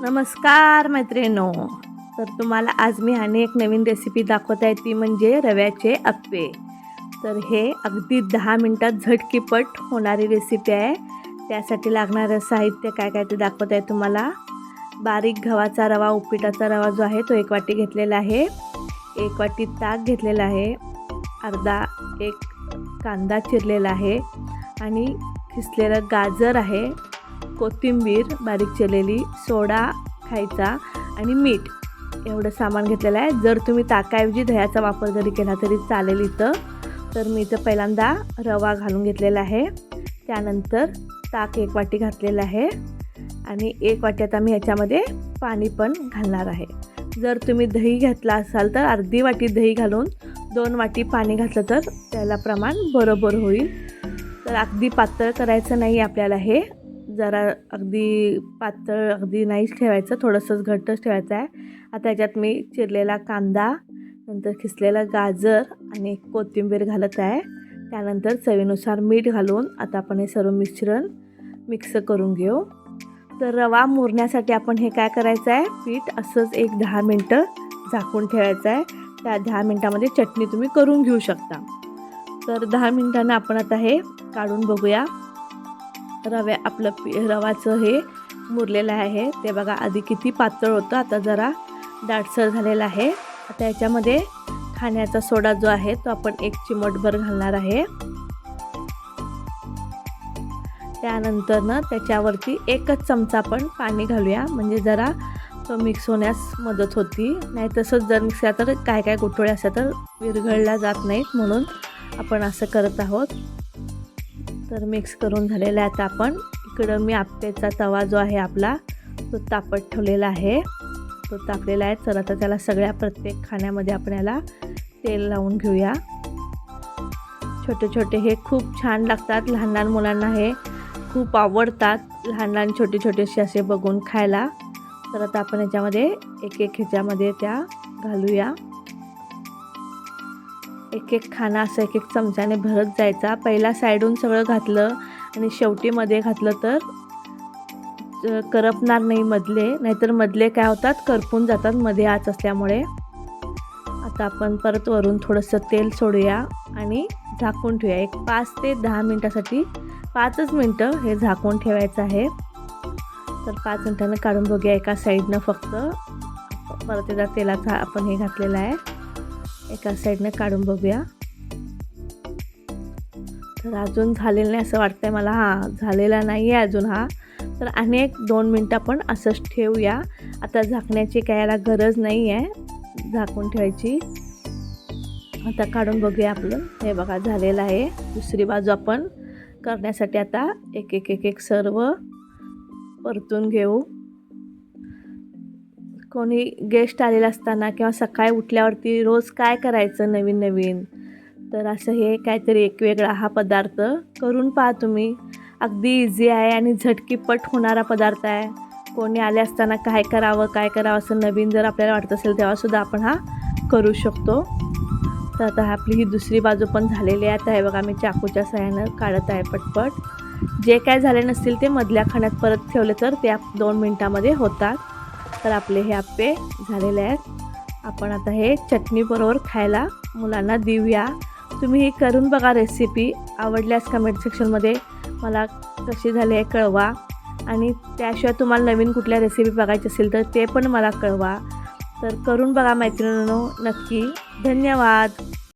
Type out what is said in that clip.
नमस्कार मैत्रिणो तर तुम्हाला आज मी आणि एक नवीन रेसिपी दाखवत आहे ती म्हणजे रव्याचे अप्पे. तर हे अगदी दहा मिनटात झटकीपट होणारी रेसिपी आहे. त्यासाठी लागणारं साहित्य काय काय ते दाखवत आहे तुम्हाला. बारीक गव्हाचा रवा उपीटाचा रवा जो आहे तो एक वाटी घेतलेला आहे. एक वाटी ताक घेतलेला आहे. अर्धा एक कांदा चिरलेला आहे. आणि खिसलेलं गाजर आहे. कोथिंबीर बारीक चिरलेली सोडा खायचा आणि मीठ. एवढं सामान घेतलेलं आहे. जर तुम्ही ताकाऐवजी दह्याचा वापर जरी केला तरी चालेल इथं. तर मी इथं पहिल्यांदा रवा घालून घेतलेला आहे. त्यानंतर ताक एक वाटी घातलेलं आहे. आणि एक वाटी आता मी ह्याच्यामध्ये पाणी पण घालणार आहे. जर तुम्ही दही घेतला असाल तर अर्धी वाटी दही घालून दोन वाटी पाणी घातलं तर त्याला प्रमाण बरोबर होईल. तर अगदी पातळ करायचं नाही आपल्याला हे. जरा अगदी पातळ अगदी नाहीच ठेवायचं थोडंसंच घट्टच ठेवायचं आहे. आता याच्यात मी चिरलेला कांदा नंतर खिसलेलं गाजर आणि कोथिंबीर घालत आहे. त्यानंतर चवीनुसार मीठ घालून आता आपण हे सर्व मिश्रण मिक्स करून घेऊ. तर रवा मुरण्यासाठी आपण हे काय करायचं आहे? पीठ असंच एक दहा मिनटं झाकून ठेवायचं आहे. त्या दहा मिनटामध्ये चटणी तुम्ही करून घेऊ शकता. तर दहा मिनटांना आपण आता हे काढून बघूया. रव्या आपलं पी रवाचं हे मुरलेलं आहे. ते बघा आधी किती पातळ होतं आता जरा दाटसर झालेलं आहे. आता याच्यामध्ये खाण्याचा सोडा जो आहे तो आपण एक चिमटभर घालणार आहे. त्यानंतर ना त्याच्यावरती एकच चमचा आपण पाणी घालूया. म्हणजे जरा तो मिक्स होण्यास मदत होती. नाही तसंच जर मिक्स तर काय काय गुठोळे असतात तर विरघळल्या जात नाहीत म्हणून आपण असं करत आहोत. तर मिक्स करून झालेला आहे आता आपण. इकडं मी आप्याचा तवा जो आहे आपला तो तापत ठेवलेला आहे. तो तापलेला आहे. तर आता त्याला सगळ्या प्रत्येक खाण्यामध्ये आपण याला तेल लावून घेऊया. छोटे छोटे हे खूप छान लागतात. लहान लहान मुलांना हे खूप आवडतात. लहान लहान छोटे छोटेसे असे बघून खायला. तर आता आपण याच्यामध्ये एक एक ह्याच्यामध्ये त्या घालूया. एक एक खाना असं एक एक चमच्याने भरत जायचा. पहिला साईडून सगळं घातलं आणि शेवटीमध्ये घातलं तर करपणार नाही मधले. नाहीतर मधले काय होतात? करपून जातात. मध्ये आच असल्यामुळे. आता आपण परत वरून थोडंसं तेल सोडूया आणि झाकून ठेवूया. एक पाच ते दहा मिनटासाठी पाचच मिनटं हे झाकून ठेवायचं आहे. तर पाच मिनटानं काढून बघूया एका साईडनं फक्त. परत एकदा तेलाचा आपण हे घातलेला आहे. एका साईडनं काढून बघूया. तर अजून झालेलं नाही असं वाटतंय मला. हां झालेला नाही आहे अजून हा. तर आणि एक दोन मिनटं आपण असंच ठेवूया. आता झाकण्याची काय याला गरज नाही आहे झाकून ठेवायची. आता काढून बघूया आपलं. हे बघा झालेलं आहे. दुसरी बाजू आपण करण्यासाठी आता एक एक एक एक सर्व परतून घेऊ. कोणी गेस्ट आलेला असताना किंवा सकाळी उठल्यावरती रोज काय करायचं नवीन नवीन? तर असं हे काहीतरी एक वेगळा हा पदार्थ करून पहा तुम्ही. अगदी इझी आहे आणि झटकीपट होणारा पदार्थ आहे. कोणी आले असताना काय करावं काय करावं असं नवीन जर आपल्याला वाटत असेल तेव्हासुद्धा आपण हा करू शकतो. तर आता आपली ही दुसरी बाजू पण झालेली आहे. आता हे बघा मी चाकूच्या सहाय्यानं काढत आहे पटपट. जे काय झाले नसतील ते मधल्या खाण्यात परत ठेवले तर ते दोन मिनटामध्ये होतात. तर आपले हे आप्पे झालेले आहेत. आपण आता हे चटणीबरोबर खायला मुलांना देऊया. तुम्ही ही करून बघा रेसिपी आवडल्यास कमेंट सेक्शनमध्ये मला कशी झाली आहे कळवा. आणि त्याशिवाय तुम्हाला नवीन कुठल्या रेसिपी बघायची असेल तर ते पण मला कळवा. तर करून बघा मैत्रिणींनो नक्की. धन्यवाद.